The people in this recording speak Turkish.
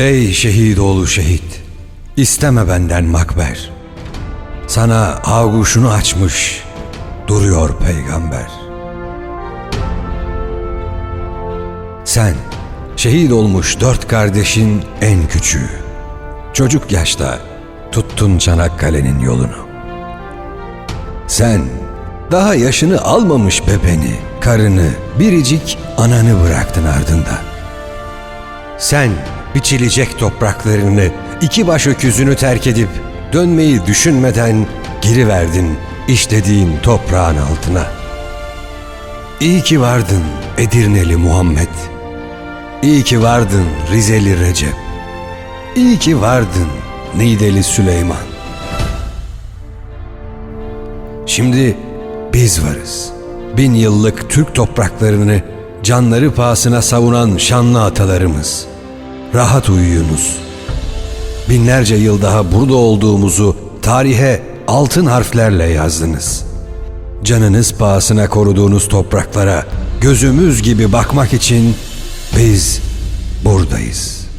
Ey şehit oğlu şehit, isteme benden makber. Sana ağuşunu açmış, duruyor peygamber. Sen, şehit olmuş dört kardeşin en küçüğü. Çocuk yaşta tuttun Çanakkale'nin yolunu. Sen, daha yaşını almamış bebeni, karını, biricik ananı bıraktın ardında. Sen biçilecek topraklarını, iki baş öküzünü terk edip dönmeyi düşünmeden geri verdin işlediğin toprağın altına. İyi ki vardın Edirneli Muhammed. İyi ki vardın Rizeli Recep. İyi ki vardın Nideli Süleyman. Şimdi biz varız. Bin yıllık Türk topraklarını canları pahasına savunan şanlı atalarımız. Rahat uyuyunuz. Binlerce yıl daha burada olduğumuzu tarihe altın harflerle yazdınız. Canınız pahasına koruduğunuz topraklara gözümüz gibi bakmak için biz buradayız.''